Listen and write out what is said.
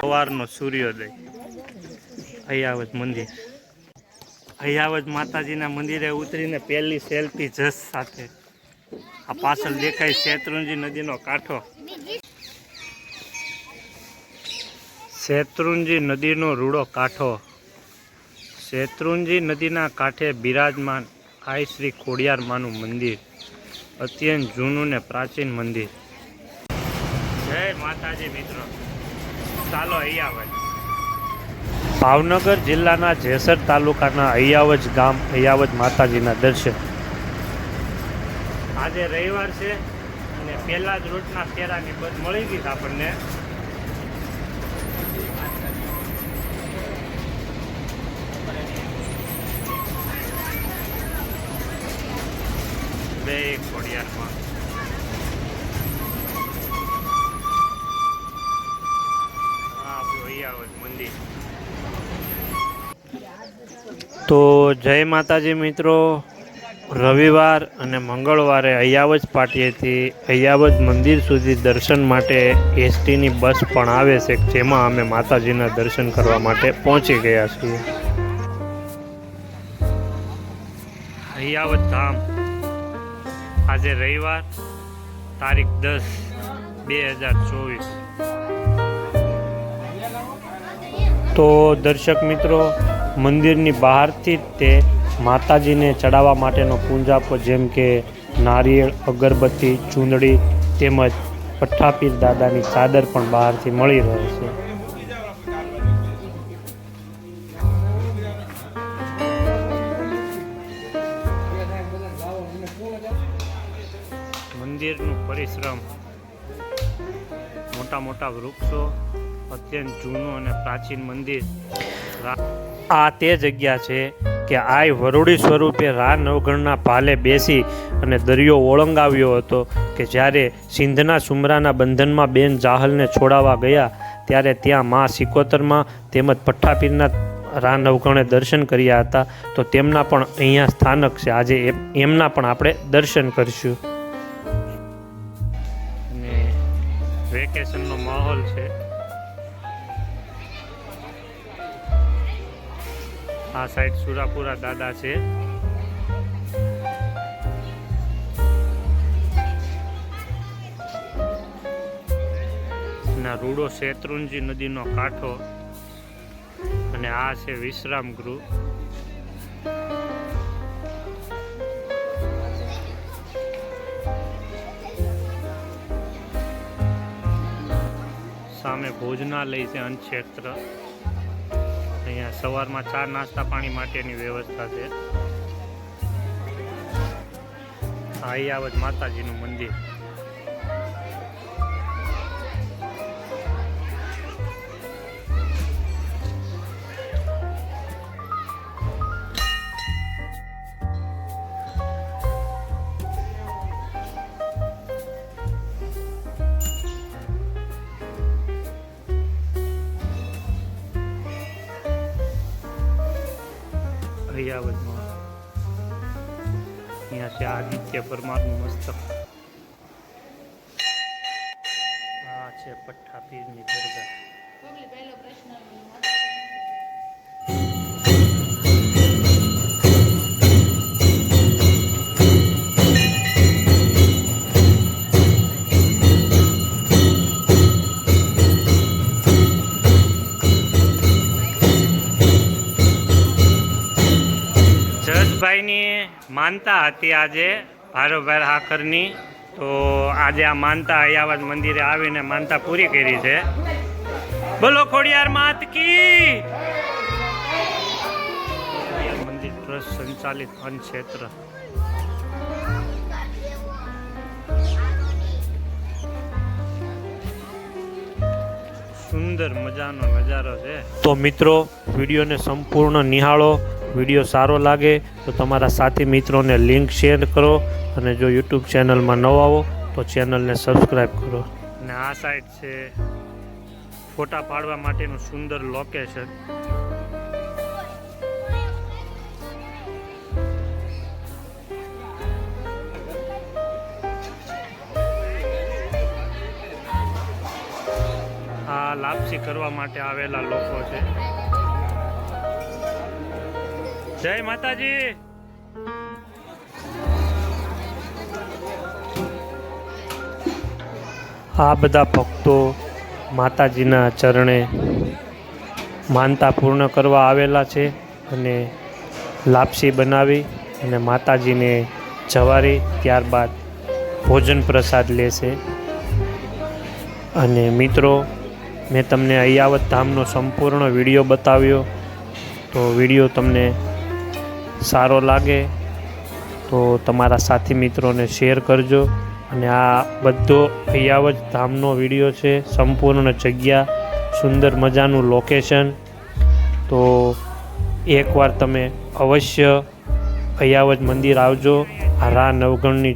સવારનો સૂર્યોદય. હૈયાવત મંદિર. હૈયાવત માતાજીના મંદિરે ઉતરીને પહેલી સેલ્ફી જસ સાથે. આ પાછળ દેખાય શેત્રુંજી નદીનો કાંઠો. શેત્રુંજી નદીનો રૂડો કાંઠો. શેત્રુંજી નદીના કાંઠે બિરાજમાન આઈ શ્રી ખોડિયારમાનું મંદિર. અત્યંત જૂનું ને પ્રાચીન મંદિર. જય માતાજી મિત્રો. ચાલો અયાવત ભાવનગર જિલ્લાના જેસર તાલુકાના અયાવજ ગામ અયાવજ માતાજીના દર્શન. આજે રવિવાર છે અને પહેલા જ રોજના ફેરાની બધ મળી ગઈ આપણને. બે ખોડિયારમાં તો જય માતાજી મિત્રો. રવિવાર અને મંગળવારે અયાવજ પાટીએથી અયાવજ મંદિર સુધી દર્શન માટે એસટીની બસ પણ આવે છે, જેમાં અમે માતાજીના દર્શન કરવા માટે પહોંચી ગયા છીએ. અયાવજ ધામ. આજે રવિવાર, તારીખ દસ, બે હજાર ચોવીસ. તો દર્શક મિત્રો મંદિરની બહારથી જ તે માતાજીને ચડાવવા માટેનો પૂંજાપો જેમ કે નારિયેળ, અગરબત્તી, ચૂંદડી તેમજ પઠ્ઠાપીર દાદાની ચાદર પણ બહારથી મળી રહે છે. મંદિરનું પરિશ્રમ મોટા મોટા વૃક્ષો, અત્યંત જૂનું અને પ્રાચીન મંદિર. આ તે જગ્યા છે કે આય વરુડી સ્વરૂપે રા નવગણના પાલે બેસી અને દરિયો ઓળંગાવ્યો હતો કે જ્યારે સિંધના સુમરાના બંધનમાં બેન જાહલને છોડાવવા ગયા, ત્યારે ત્યાં મા સિકોતરમાં તેમજ પઠ્ઠાપીરના રા નવગણે દર્શન કર્યા હતા. તો તેમના પણ અહીંયા સ્થાનક છે. આજે એમ- એમના પણ આપણે દર્શન કરીશું. વેકેશનનો માહોલ છે. આ સાઈડ સુરાપુરા દાદા છે. રૂડો શેત્રુંજી નદીનો કાંઠો. અને આ છે વિશ્રામ ગૃહ. સામે ભોજનાલય છે અન્નક્ષેત્ર અહીંયા સવારમાં ચા નાસ્તા પાણી માટેની વ્યવસ્થા છે. આયાવત માતાજીનું મંદિર. અયાવતમાં અહીંયા છે આદિત્ય પરમારનું મસ્તક આ છે પઠ્ઠાપીરની દરગાહ. જસભાઈની માનતા હતી આજે ભારોભાઈ હાકરની તો આજે આ માનતા અયાવાદ મંદિરે આવીને માનતા પૂરી કરી છે. બોલો ખોડિયાર માત કી! મંદિર ટ્રસ્ટ સંચાલિત વન ક્ષેત્ર સુંદર મજાનો નજારો છે. તો મિત્રો, વિડીયોને સંપૂર્ણ નિહાળો. વીડિયો સારો લાગે તો તમારા સાથી મિત્રોને લિંક શેર કરો અને જો યુટ્યુબ ચેનલમાં નવા આવો તો ચેનલને સબસ્ક્રાઈબ કરો. અને આ સાઈડ છે ફોટા પાડવા માટેનું સુંદર લોકેશન આ લાપસી કરવા માટે આવેલા લોકો છે. જય માતાજી. આ બધા ભક્તો માતાજીના ચરણે માનતા પૂર્ણ કરવા આવેલા છે અને લાપસી બનાવી અને માતાજીને જવારી ત્યારબાદ ભોજન પ્રસાદ લેશે અને મિત્રો, મેં તમને અયાવત ધામનો સંપૂર્ણ વીડિયો બતાવ્યો. તો વીડિયો તમને સારો લાગે, તો તમારા સાથી મિત્રોને શેર કરજો. અને આ બધો અયાવત ધામનો વીડિયો છે, સંપૂર્ણ જગ્યા, સુંદર મજાનું લોકેશન તો એકવાર તમે અવશ્ય અયાવત મંદિર આવજો. આ રા નવગણની